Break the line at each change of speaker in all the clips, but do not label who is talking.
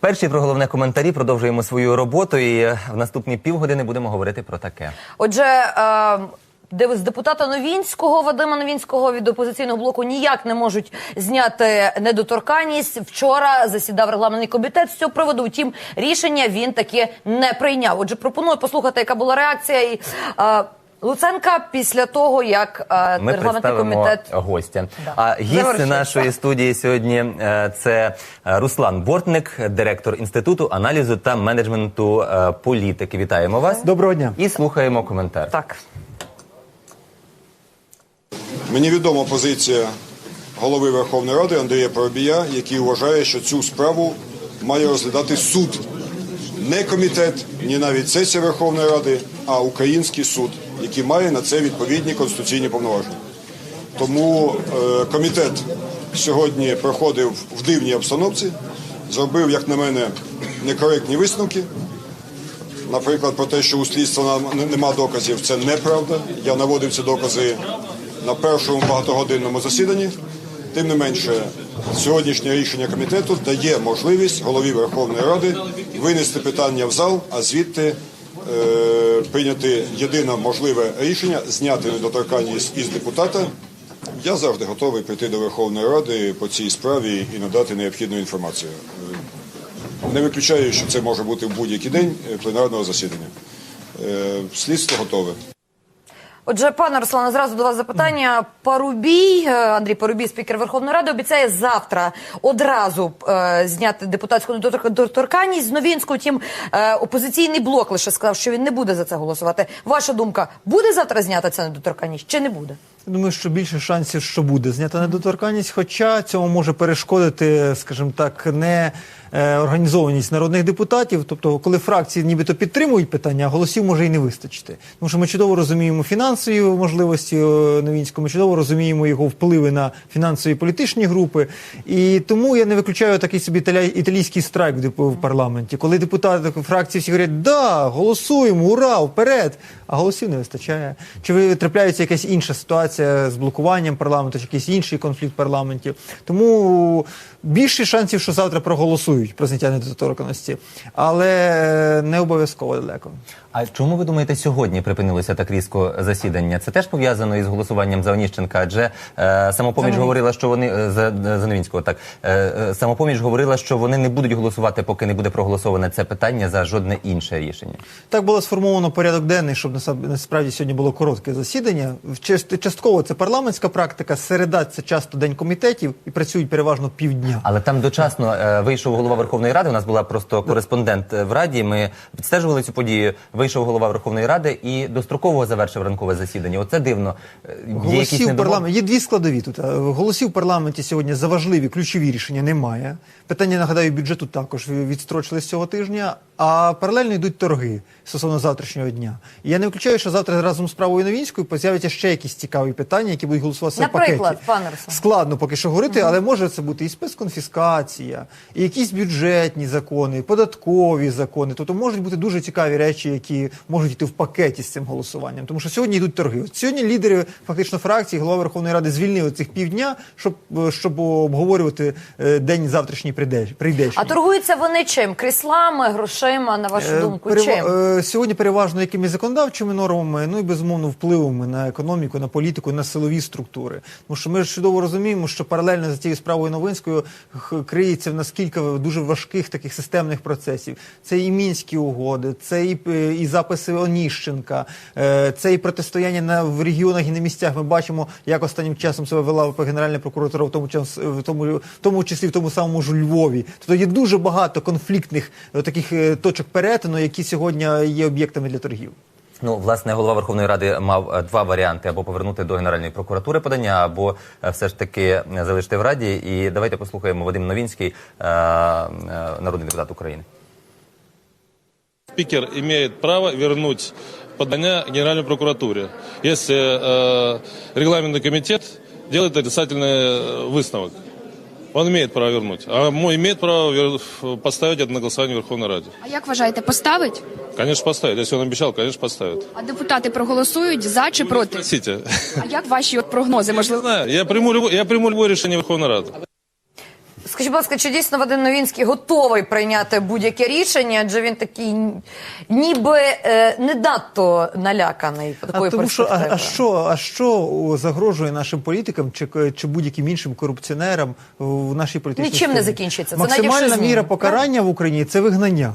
Перші про головне коментарі продовжуємо свою роботу, і в наступні півгодини будемо говорити про таке.
Отже, е, з депутата Новінського Вадима Новінського від опозиційного блоку ніяк не можуть зняти недоторканність. Вчора засідав регламентний комітет з цього приводу. Втім, рішення він таки не прийняв. Отже, пропоную послухати, яка була реакція і. е, Луценка після того, як е,
Ми
регламентний комітет
гостя.
Да.
А гість нашої студії сьогодні е, це е, Руслан Бортник, директор інституту аналізу та менеджменту е, політики. Вітаємо вас.
Доброго дня.
І слухаємо коментар.
так.
Мені відома позиція голови Верховної Ради Андрія Парубія, який вважає, що цю справу має розглядати суд. Не комітет, ні навіть сесія Верховної Ради, а український суд, який має на це відповідні конституційні повноваження. Тому е, комітет сьогодні проходив в дивній обстановці, зробив, як на мене, некоректні висновки. Наприклад, про те, що у слідства нема доказів, це неправда. Я наводив ці докази на першому багатогодинному засіданні. Тим не менше, сьогоднішнє рішення комітету дає можливість голові Верховної Ради винести питання в зал, а звідти прийняти єдине можливе рішення зняти недоторканність із депутата. Я завжди готовий прийти до Верховної Ради по цій справі і надати необхідну інформацію. Е, Не виключаю, що це може бути в будь-який день е, пленарного засідання. Е, Слідство готове.
Отже, пане Руслане, зразу до вас запитання. Парубій, е, Андрій Парубій, спікер Верховної Ради, обіцяє завтра одразу е, зняти депутатську недоторканність з Новінського. Тім е, опозиційний блок лише сказав, що він не буде за це голосувати. Ваша думка, буде завтра знята ця недоторканність чи не буде?
Я Думаю, що більше шансів, що буде знята недоторканність, хоча цьому може перешкодити, скажімо так, не е, організованість народних депутатів. Тобто, коли фракції нібито підтримують питання, голосів може і не вистачити. Тому що ми чудово розуміємо фінансові можливості е, Новінського, ми чудово розуміємо його впливи на фінансові політичні групи. І тому я не виключаю такий собі італійський страйк в парламенті, коли депутати фракції всі говорять, да, голосуємо, ура, вперед, а голосів не вистачає. Чи ви трапляється якась інша ситуація з блокуванням парламенту, чи якийсь інший конфлікт парламентів. Тому більше шансів, що завтра проголосують про зняття недоторканості, але не обов'язково далеко.
А чому ви думаєте, сьогодні припинилося так різко засідання? Це теж пов'язано із голосуванням за Оніщенка, адже е, самопоміч говорила, що вони е, за, за Новінського так е, е, самопоміч говорила, що вони не будуть голосувати, поки не буде проголосоване це питання за жодне інше рішення.
Так було сформовано порядок денний, щоб насправді сьогодні було коротке засідання. Частково це парламентська практика, середа це часто день комітетів і працюють переважно півдня.
Але там дочасно е, вийшов голова Верховної Ради. У нас була просто кореспондент е, в раді. Ми відстежували цю подію. Вийшов голова Верховної Ради і достроково завершив ранкове засідання. Оце дивно. Е, Є
Голосів парламенті є дві складові тут. Е, Голосів в парламенті сьогодні за важливі ключові рішення немає. Питання нагадаю бюджету також відстрочили з цього тижня. А паралельно йдуть торги стосовно завтрашнього дня. І я не виключаю, що завтра разом з правою Новінською з'являться ще якісь цікаві питання, які будуть голосуватися в
Наприклад,
пакеті.
пане Руслан.
Складно поки що говорити, але може це бути і спецконфіскація, і якісь бюджетні закони, і податкові закони. Тобто можуть бути дуже цікаві речі, які можуть йти в пакеті з цим голосуванням. Тому що сьогодні йдуть торги. От сьогодні лідери фактично фракції, голова Верховної Ради звільнили цих півдня, щоб, е, щоб обговорювати е, день завтрашній прийде- прийдешній.
А торгуються вони чим? Кріслами, грошима, на вашу
Е,
думку,
перева-
чим?
Сьогодні переважно якимись законодавчими нормами, ну і безумовно впливами на економіку, на політику, на силові структури. Тому що ми ж чудово розуміємо, що паралельно за цією справою Новинською криється в нас кілька дуже важких таких системних процесів. Це і мінські угоди, це і, і записи Оніщенка, е, це і протистояння на в регіонах і на місцях. Ми бачимо, як останнім часом себе вела Генеральна прокуратура, в тому час в тому, тому числі в тому самому ж Львові. Тобто є дуже багато конфліктних е, таких е, точок перетину, які сьогодні є об'єктами для торгів.
Ну, власне, голова Верховної Ради мав два варіанти: або повернути до Генеральної прокуратури подання, або все ж таки залишити в Раді. І давайте послухаємо Вадим Новінський, народний депутат України.
Спикер имеет право вернуть подание Генеральной прокуратуре, если э, регламентный комитет делает отрицательный э, выставок. Он имеет право вернуть. А имеет право поставить это на голосование в Верховной Раде.
А як вважаєте, поставить?
Конечно, поставит. Если он обещал, конечно, поставит.
А депутати проголосують за чи проти?
Спросите.
А як ваші от прогнози? Можливо,
знаю. Я приму, любое- я приму любое решение Верховной Рады.
Скажіть, будь ласка, чи дійсно Вадим Новінський готовий прийняти будь-яке рішення? Адже він такий ніби е, не надто наляканий такою
А тому що а, а що, а що загрожує нашим політикам чи, чи будь-яким іншим корупціонерам в нашій політичній
Нічим не закінчиться. Це
Максимальна міра покарання
так?
покарання в Україні це вигнання.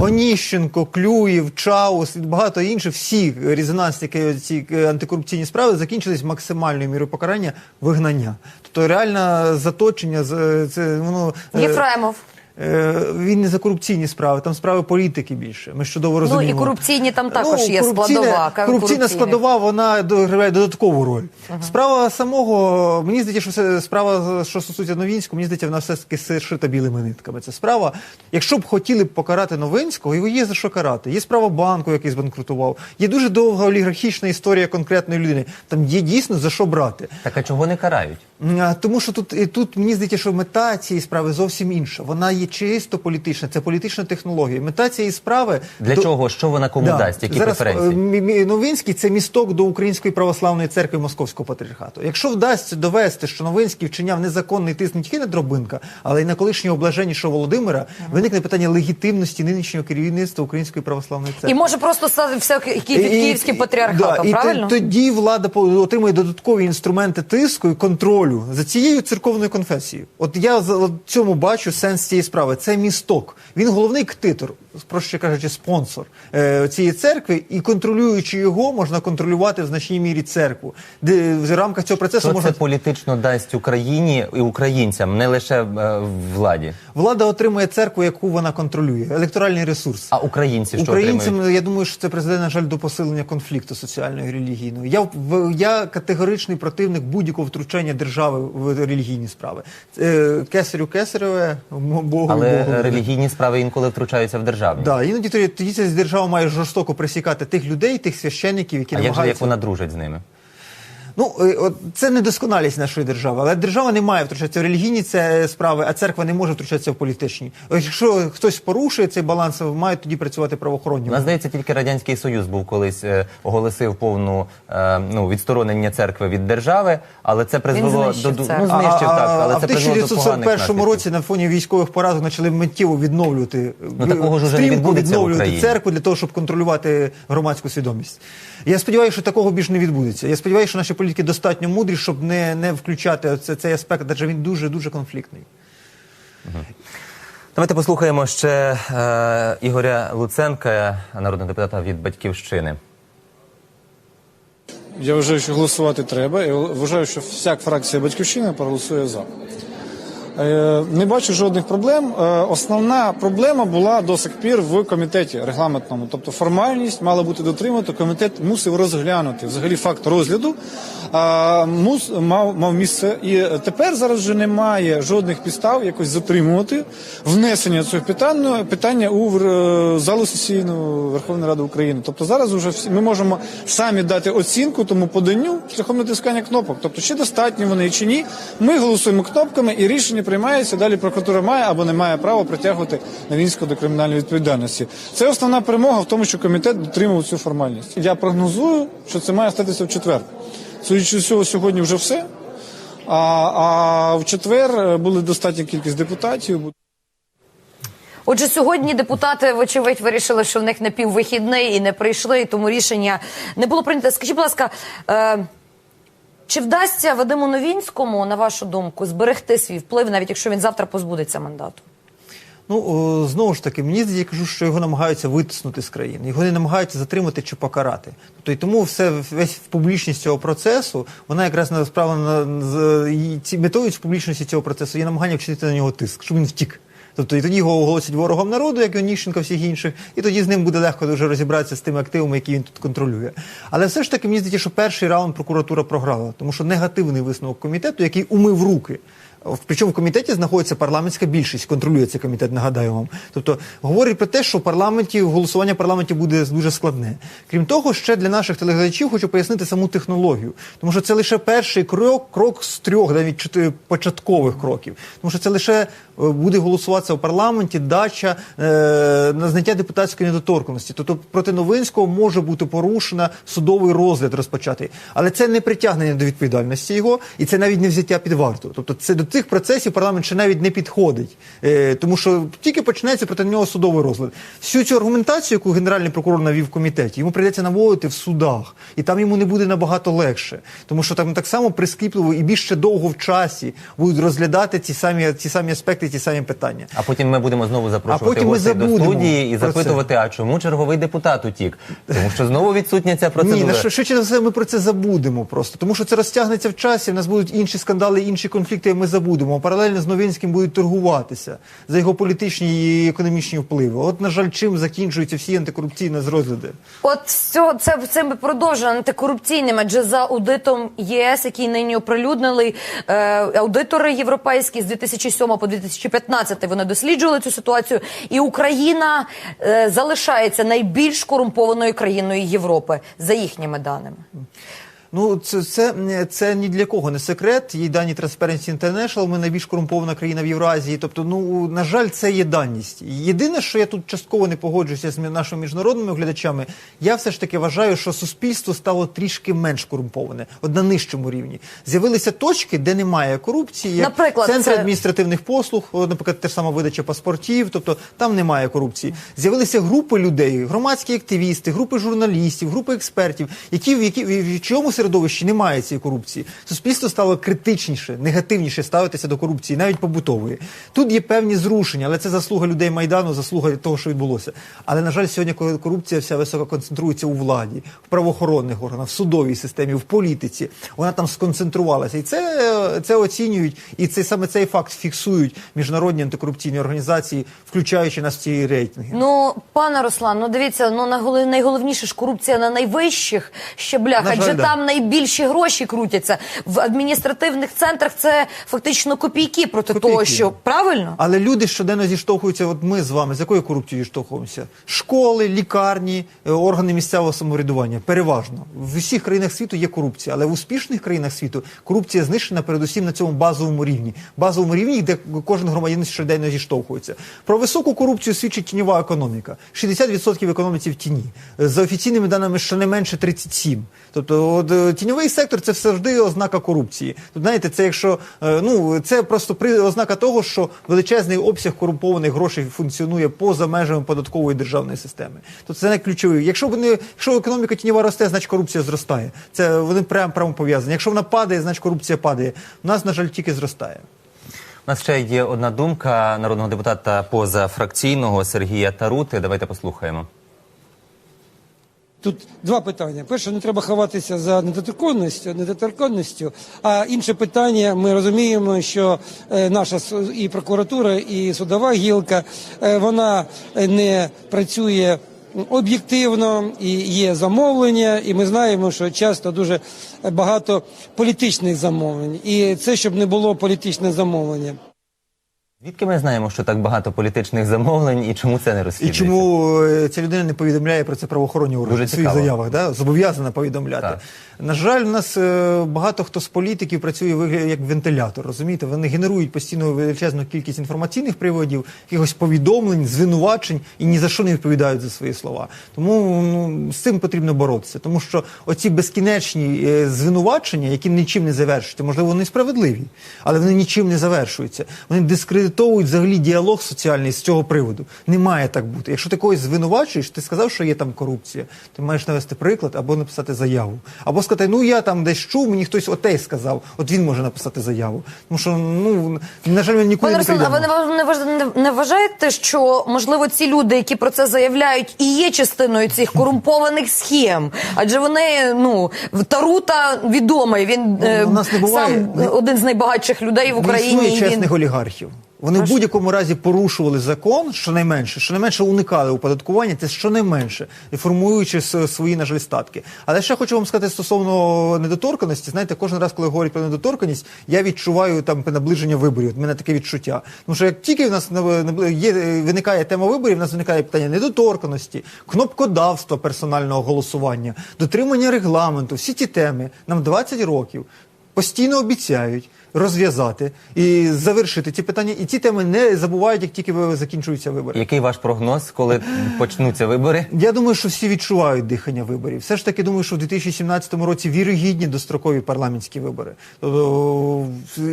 Оніщенко, Клюєв, Чаус і багато інших, всі резонансні ці е, антикорупційні справи закінчились максимальною мірою покарання вигнання. Тобто реальне заточення з- це воно е,
Єфремов.
Е, Він не за корупційні справи, там справи політики більше. Ми ж чудово розуміємо.
Ну, і корупційні там також є
корупційна-
складова,
Корупційна складова вона грає додаткову роль. Справа самого мені здається, що все справа, що стосується Новінського, мені здається, вона все таки шита білими нитками. Це справа. Якщо б хотіли б покарати Новинського, його є за що карати. Є справа банку, який збанкрутував. Є дуже довга олігархічна історія конкретної людини. Там є дійсно за що брати.
Так а чого не карають?
Тому що тут, і тут мені здається, що мета цієї справи зовсім інша. Вона є чисто політична, це політична технологія. Мета цієї справи
Для
до-
чого? Що вона кому дасть? Які
Зараз
преференції?
е, Мі- Новинський це місток до Української православної церкви Московського патріархату. Якщо вдасться довести, що Новинський вчиняв незаконний тиск не тільки на Дробинка, але й на колишнього блаженнішого Володимира, виникне питання легітимності нинішнього керівництва Української православної церкви.
І може просто стати все ки- ки- київським патріархатом,
да,
правильно?
т- тоді влада по- отримує додаткові інструменти тиску і контролю за цією церковною конфесією. От я за- цьому бачу сенс цієї справи. Це місток. Він головний ктитор, проще кажучи, спонсор е, цієї церкви, і контролюючи його, можна контролювати в значній мірі церкву. Де в рамках цього процесу
Що
можна
це політично дасть Україні і українцям, не лише е, владі,
влада отримує церкву, яку вона контролює, електоральний ресурс.
а українці що
Українцям,
отримують?
я думаю, що це призведе, на жаль, до посилення конфлікту соціального і релігійного. Я, в- я категоричний противник будь-якого втручання держави в релігійні справи. Е, Кесарю кесареве, м- Богу
Але
Богу.
релігійні справи інколи втручаються в державні.
Да, іноді тоді, держава має жорстоко присікати тих людей, тих священників, які
А як же як вона дружить з ними?
Ну, е, от це недосконалість нашої держави, але держава не має втручатися в релігійні це справи, а церква не може втручатися в політичні. Якщо хтось порушує цей баланс, мають тоді працювати правоохоронні.
У нас здається, тільки радянський союз був колись е, оголосив повну е, ну відсторонення церкви від держави, але це призвело
знищив
до ну знищив так, але
а
це
в
призвело до поганих
1941
наслідків.
році на фоні військових поразок почали миттєво відновлювати
Ну, такого ж уже не відбудеться в Україні.
церкву для того, щоб контролювати громадську свідомість. Я сподіваюся, що такого більше не відбудеться. Я сподіваюся, що наші політики достатньо мудрі, щоб не, не включати це, цей аспект, адже він дуже дуже конфліктний.
Давайте послухаємо ще е, Ігоря Луценка, народного депутата від батьківщини.
Я вважаю, що голосувати треба. Я вважаю, що вся фракція батьківщини проголосує за. Е, Не бачу жодних проблем. Е, Основна проблема була до сих пір в комітеті регламентному. Тобто формальність мала бути дотримана. Комітет мусив розглянути взагалі факт розгляду. Мус, мав, мав місце. І тепер зараз вже немає жодних підстав якось затримувати внесення цього питання, питання у е, залу сесійну Верховної Ради України. Тобто зараз вже всі, ми можемо самі дати оцінку тому поданню шляхом натискання кнопок. Тобто, чи достатні вони чи ні. Ми голосуємо кнопками і рішення приймається. Далі прокуратура має або не має права притягувати Новінського до кримінальної відповідальності. Це основна перемога в тому, що комітет дотримав цю формальність. Я прогнозую, що це має статися в четвер. Судячи з цього, сьогодні вже все. А, а в четвер е, була достатня кількість депутатів.
Отже, сьогодні депутати, вочевидь, вирішили, що в них не піввихідний і не прийшли, і тому рішення не було прийнято. Скажіть, будь ласка, е, чи вдасться Вадиму Новінському, на вашу думку, зберегти свій вплив, навіть якщо він завтра позбудеться мандату?
Ну знову ж таки, мені я кажу, що його намагаються витиснути з країни. Його не намагаються затримати чи покарати. Тобто і тому все весь публічність цього процесу, вона якраз направлена з і ці метою публічності цього процесу є намагання вчинити на нього тиск, щоб він втік. Тобто і тоді його оголосять ворогом народу, як і всіх інших, і тоді з ним буде легко дуже розібратися з тими активами, які він тут контролює. Але все ж таки мені здається, що перший раунд прокуратура програла, тому що негативний висновок комітету, який умив руки. Причому в комітеті знаходиться парламентська більшість, контролює цей комітет, нагадаю вам. Тобто говорить про те, що в парламенті голосування в парламенті буде дуже складне. Крім того, ще для наших телеглядачів хочу пояснити саму технологію, тому що це лише перший крок, крок з трьох, навіть чотири початкових кроків. Тому що це лише е, буде голосуватися в парламенті дача е, на зняття депутатської недоторканості. Тобто проти Новинського може бути порушена судовий розгляд розпочатий, але це не притягнення до відповідальності його, і це навіть не взяття під варту. Тобто це до цих процесів парламент ще навіть не підходить, е, тому що тільки почнеться проти нього судовий розгляд. Всю цю аргументацію, яку генеральний прокурор навів в комітеті, йому прийдеться наводити в судах, і там йому не буде набагато легше, тому що там так само прискіпливо і більше довго в часі будуть розглядати ці самі ці самі аспекти, ті самі питання.
А потім ми будемо знову запрошувати
потім ми
гостей до студії і
про це.
запитувати, а чому черговий депутат утік? Тому що знову відсутня ця процедура.
Ні, на що швидше за все ми про це забудемо просто. Тому що це розтягнеться в часі, в нас будуть інші скандали, інші конфлікти, ми забудемо. Паралельно з Новинським будуть торгуватися за його політичні і економічні впливи. От, на жаль, чим закінчуються всі антикорупційні розгляди.
От все це ми продовжуємо антикорупційним, адже за аудитом ЄС, який нині оприлюднили е, аудитори європейські з 2007 по 2015 вони досліджували цю ситуацію, і Україна е, залишається найбільш корумпованою країною Європи за їхніми даними.
Ну, це, це, це ні для кого не секрет. Є дані Transparency International, ми найбільш корумпована країна в Євразії. Тобто, ну, на жаль, це є даність. Єдине, що я тут частково не погоджуюся з нашими міжнародними глядачами, я все ж таки вважаю, що суспільство стало трішки менш корумповане, от на нижчому рівні. З'явилися точки, де немає корупції, як
Наприклад,
центри
це-
адміністративних послуг, наприклад, те ж саме видача паспортів, тобто там немає корупції. З'явилися групи людей, громадські активісти, групи журналістів, групи експертів, які в які в чому середовищі немає цієї корупції. Суспільство стало критичніше, негативніше ставитися до корупції, навіть побутової. Тут є певні зрушення, але це заслуга людей майдану, заслуга того, що відбулося. Але на жаль, сьогодні корупція вся високо концентрується у владі, в правоохоронних органах, в судовій системі, в політиці. Вона там сконцентрувалася, і це, це оцінюють, і це саме цей факт фіксують міжнародні антикорупційні організації, включаючи нас в ці рейтинги.
Ну, пане Руслан, ну дивіться, ну найголов- найголовніше ж корупція на найвищих щеблях,
На
адже там найбільші гроші крутяться. В адміністративних центрах це фактично копійки проти
Копійки.
того, що правильно.
Але люди щоденно зіштовхуються. От ми з вами з якою корупцією зіштовхуємося? Школи, лікарні, е, органи місцевого самоврядування. Переважно в усіх країнах світу є корупція, але в успішних країнах світу корупція знищена передусім на цьому базовому рівні. Базовому рівні, де кожен громадянин щоденно зіштовхується. Про високу корупцію свідчить тіньова економіка. 60% економіці в тіні. Е, За офіційними даними, щонайменше 37. Тобто, от, тіньовий сектор це завжди ознака корупції. Тут знаєте, це якщо е, ну це просто ознака того, що величезний обсяг корумпованих грошей функціонує поза межами податкової державної системи. Тобто це не ключовий. Якщо вони, якщо економіка тіньова росте, значить корупція зростає. Це вони прямо прямо пов'язані. Якщо вона падає, значить корупція падає. У нас, на жаль, тільки зростає.
У нас ще є одна думка народного депутата позафракційного Сергія Тарути. Давайте послухаємо.
Тут два питання. Перше, не треба ховатися за недоторканністю, недоторканністю. А інше питання, ми розуміємо, що е, наша і прокуратура, і судова гілка, е, вона е, не працює об'єктивно і є замовлення, і ми знаємо, що часто дуже багато політичних замовлень. І це щоб не було політичне замовлення.
Звідки ми знаємо, що так багато політичних замовлень і чому це не
І чому е, ця людина не повідомляє про це правоохоронні органи в своїх заявах? Да? Зобов'язана повідомляти.
Так.
На жаль, у нас е, багато хто з політиків працює як вентилятор. Розумієте, вони генерують постійно величезну кількість інформаційних приводів, якихось повідомлень, звинувачень і ні за що не відповідають за свої слова. Тому ну, з цим потрібно боротися, тому що оці безкінечні е, звинувачення, які нічим не завершуються, можливо, вони справедливі, але вони нічим не завершуються. Вони дискредитовують взагалі діалог соціальний з цього приводу. Не має так бути. Якщо ти когось звинувачуєш, ти сказав, що є там корупція, ти маєш навести приклад або написати заяву, або сказати, ну я там десь чув, мені хтось отей сказав, от він може написати заяву. Тому що ну на жаль, він нікуди
Пане
не
Руслан, а ви не, важ- не, вважаєте, що можливо ці люди, які про це заявляють, і є частиною цих корумпованих схем? Адже вони ну Тарута відомий. Він
Ну,
е,
у нас не буває.
сам один з найбагатших людей в
Не
Україні.
існує чесних олігархів. Вони в будь-якому разі порушували закон, щонайменше, щонайменше уникали оподаткування, це щонайменше, формуючи свої, на жаль, статки. Але ще хочу вам сказати стосовно недоторканості. Знаєте, кожен раз, коли говорять про недоторканість, я відчуваю там наближення виборів. В мене таке відчуття. Тому що як тільки в нас є, виникає тема виборів, в нас виникає питання недоторканості, кнопкодавства персонального голосування, дотримання регламенту, всі ті теми. Нам 20 років постійно обіцяють. Розв'язати і завершити ці питання. І ці теми не забувають, як тільки закінчуються вибори.
Який ваш прогноз, коли почнуться вибори?
Я думаю, що всі відчувають дихання виборів. Все ж таки думаю, що в 2017 році вірогідні дострокові парламентські вибори. Тобто,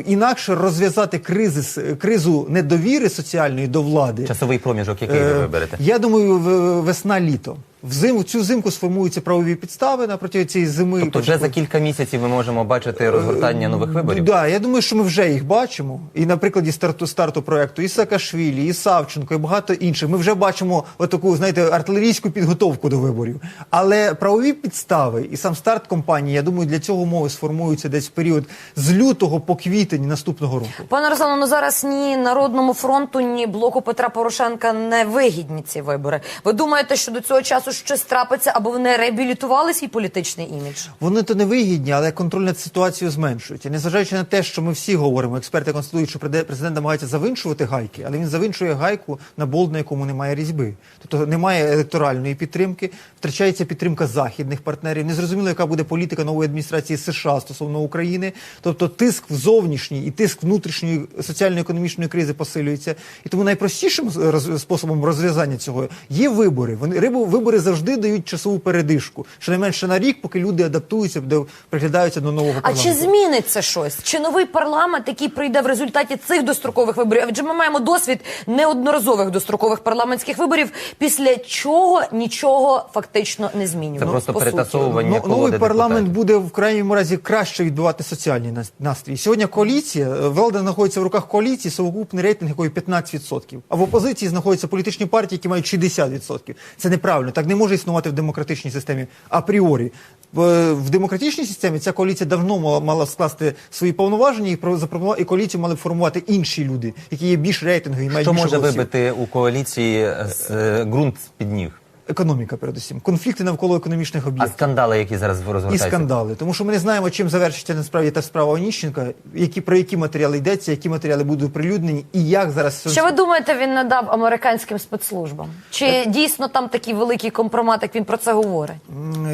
інакше розв'язати кризи, кризу недовіри соціальної до влади.
Часовий проміжок, який ви
Е,
виберете?
Я думаю, в- весна-літо. Взиму цю зимку сформуються правові підстави напроти цієї зими.
Тобто вже за кілька місяців ми можемо бачити розгортання нових виборів?
Да, я думаю, що ми вже їх бачимо. І на прикладі старту старту проекту і Саакашвілі, і Савченко, і багато інших. Ми вже бачимо отаку, знаєте, артилерійську підготовку до виборів. Але правові підстави і сам старт кампанії, я думаю, для цього умови сформуються десь в період з лютого по квітень наступного року.
Пане Руслану, ну зараз ні Народному фронту, ні блоку Петра Порошенка не вигідні ці вибори. Ви думаєте, що до цього часу щось трапиться, або вони реабілітували свій політичний імідж?
Вони то не вигідні, але контроль над ситуацією зменшують. І незважаючи на те, що ми всі говоримо, експерти конститують, що президент намагається завиншувати гайки, але він завиншує гайку на болт, на якому немає різьби. Тобто немає електоральної підтримки, втрачається підтримка західних партнерів. Незрозуміло, яка буде політика нової адміністрації США стосовно України. Тобто тиск в зовнішній і тиск внутрішньої соціально-економічної кризи посилюється. І тому найпростішим способом розв'язання цього є вибори. Вони вибори завжди дають часову передишку, щонайменше на рік, поки люди адаптуються, до приглядаються до нового
А чи зміниться щось? Чи новий парламент, який прийде в результаті цих дострокових виборів? Адже ми маємо досвід неодноразових дострокових парламентських виборів, після чого нічого фактично не змінюється.
Це просто
по
перетасовування
Ну,
колоди
новий парламент
депутатів.
буде в крайньому разі краще відбивати соціальний настрій. Сьогодні коаліція, е, влада знаходиться в руках коаліції, совокупний рейтинг якої 15%. А в опозиції знаходяться політичні партії, які мають 60%. Це неправильно. Так не може існувати в демократичній системі апріорі. В, в демократичній системі ця коаліція давно мала, мала скласти свої повноваження і про- запропонувала, і коаліцію мали б формувати інші люди, які є більш рейтингові, мають
Що
більше
може
голосів.
вибити у коаліції з е, ґрунт з-під ніг?
Економіка, передусім. Конфлікти навколо економічних
А
об'єктів.
скандали, які зараз
І скандали, тому що ми не знаємо, чим завершиться насправді та справа Оніщенка, які про які матеріали йдеться, які матеріали будуть оприлюднені, і як зараз
Що ви думаєте, він надав американським спецслужбам? Чи дійсно там такий великий компромат, як він про це говорить?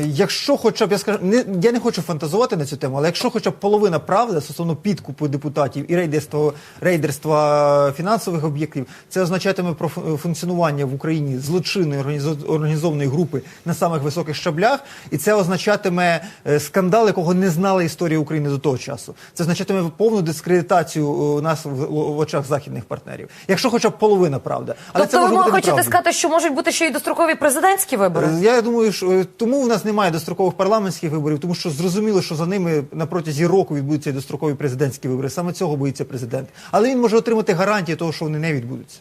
Якщо хоча б я скажу, не я не хочу фантазувати на цю тему, але якщо хоча б половина правди стосовно підкупу депутатів і рейдерства рейдерства фінансових об'єктів, це означатиме про функціонування в Україні злочинної організо- організованої групи на самих високих щаблях, і це означатиме е, скандал, якого не знала історія України до того часу. Це означатиме повну дискредитацію е, нас в, очах західних партнерів. Якщо хоча б половина правда, але
тобто
це
ви
бути
хочете сказати, що можуть бути ще й дострокові президентські вибори?
Е, Я думаю, що тому в нас немає дострокових парламентських виборів, тому що зрозуміло, що за ними на протязі року відбудуться дострокові президентські вибори. Саме цього боїться президент. Але він може отримати гарантії того, що вони не відбудуться.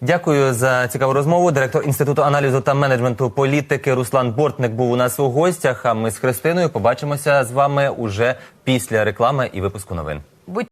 Дякую за цікаву розмову. Директор інституту аналізу та менеджменту політики Руслан Бортник був у нас у гостях. А ми з Христиною побачимося з вами уже після реклами і випуску новин.